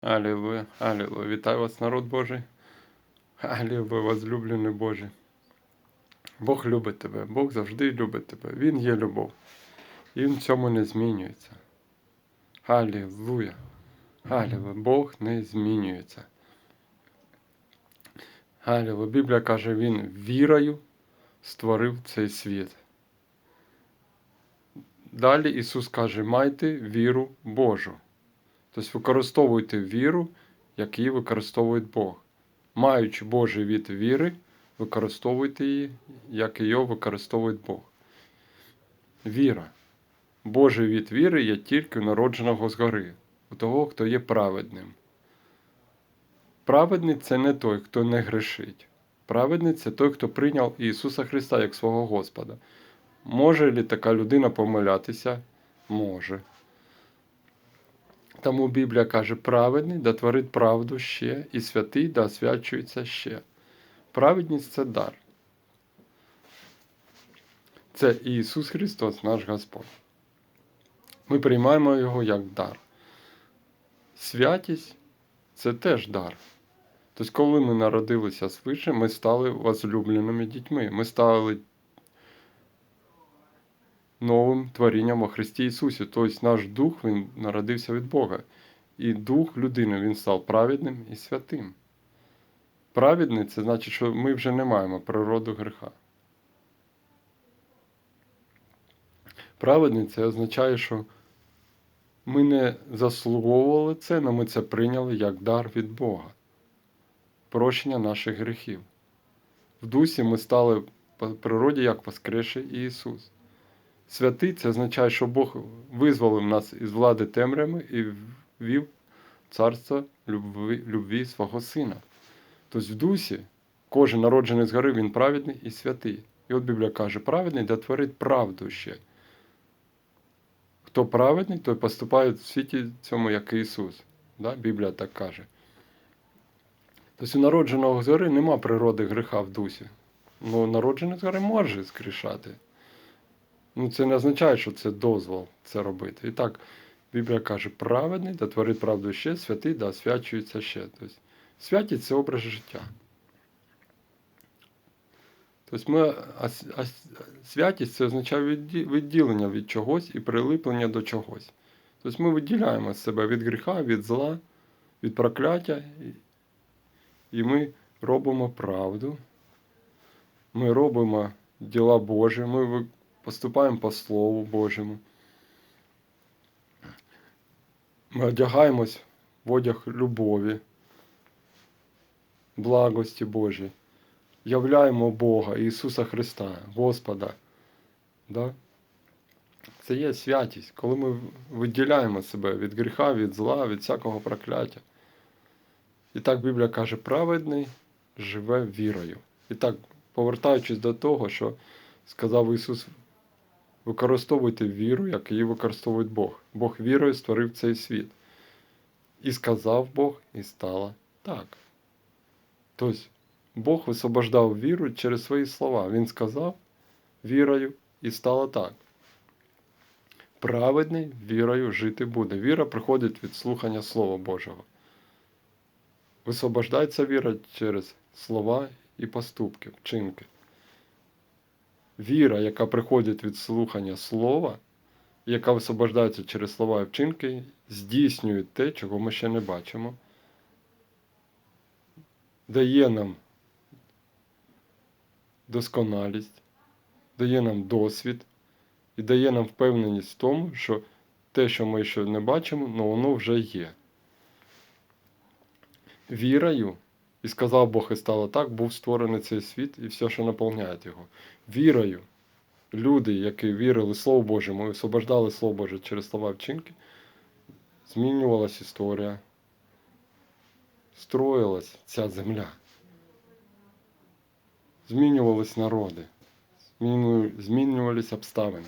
Алілуя, алілуя. Вітаю вас, народ Божий. Алілуя, возлюблений Божий. Бог любить тебе, Бог завжди любить тебе. Він є любов. І в цьому не змінюється. Алілуя. Алілуя. Бог не змінюється. Алілуя. Біблія каже, він вірою створив цей світ. Далі Ісус каже, майте віру Божу. Тобто використовуйте віру, як її використовує Бог. Маючи Божий від віри, використовуйте її, як її використовує Бог. Віра. Божий від віри є тільки у народженого згори, у того, хто є праведним. Праведний це не той, хто не грешить. Праведний це той, хто прийняв Ісуса Христа як свого Господа. Може ли така людина помилятися? Може. Тому Біблія каже, праведний да творить правду ще, і святий да освячується ще. Праведність це дар. Це Ісус Христос, наш Господь. Ми приймаємо Його як дар. Святість це теж дар. Тобто, коли ми народилися свише, ми стали возлюбленими дітьми. Ми стали новим творінням у Христі Ісусі. Тобто наш дух він народився від Бога. І дух людини він став праведним і святим. Праведний це значить, що ми вже не маємо природу греха. Праведний це означає, що ми не заслуговували це, але ми це прийняли як дар від Бога. Прощення наших гріхів. В дусі ми стали по природі як воскресший Ісус. Святий це означає, що Бог визволив нас із влади темрями і ввів царство любві, любві свого Сина. Тобто в дусі кожен народжений згори, він праведний і святий. І от Біблія каже, праведний да творить правду ще. Хто праведний, той поступає в світі цьому, як Ісус. Да? Біблія так каже. Тобто у народженого згори нема природи гріха в дусі. Ну, народжений згори може згрішати. Ну, це не означає, що це дозвол це робити. І так, Біблія каже, праведний, да творить правду ще, святий, да освячується ще. Тобто, святість це образ життя. Тобто ми, а, а святість це означає відділення від чогось і прилиплення до чогось. Тобто ми виділяємо себе від гріха, від зла, від прокляття, і, ми робимо правду. Ми робимо діла Божі, ми поступаємо по Слову Божому. Ми одягаємось в одяг любові, благості Божій, являємо Бога, Ісуса Христа, Господа. Да? Це є святість, коли ми виділяємо себе від гріха, від зла, від всякого прокляття. І так Біблія каже, праведний живе вірою. І так, повертаючись до того, що сказав Ісус, використовуйте віру, як її використовує Бог. Бог вірою створив цей світ. І сказав Бог, і стало так. Тобто Бог висвобождав віру через свої слова. Він сказав вірою, і стало так. Праведний вірою жити буде. Віра приходить від слухання Слова Божого. Висвобождається віра через слова і поступки, вчинки. Віра, яка приходить від слухання слова, яка висвобождається через слова і вчинки, здійснює те, чого ми ще не бачимо, дає нам досконалість, дає нам досвід і дає нам впевненість в тому, що те, що ми ще не бачимо, ну воно вже є. Вірою, і сказав Бог, і стало так, був створений цей світ і все, що наповняє його. Вірою, люди, які вірили Слову Божому і освобождали Слово Боже через слова вчинки, змінювалася історія, строїлась ця земля. Змінювались народи, зміню- змінювались обставини.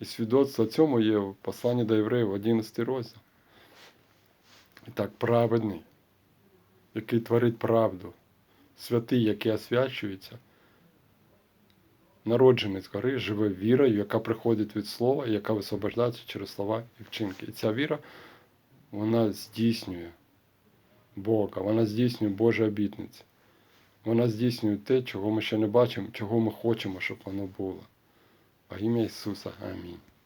І свідоцтво цьому є в посланні до євреїв 11 розділ. І так, праведний, який творить правду, святий, який освячується, народжений згори, живе вірою, яка приходить від слова, яка висвобождається через слова і вчинки. І ця віра вона здійснює Бога, вона здійснює Божі обітниці. Вона здійснює те, чого ми ще не бачимо, чого ми хочемо, щоб воно було. Во ім'я Ісуса. Амінь.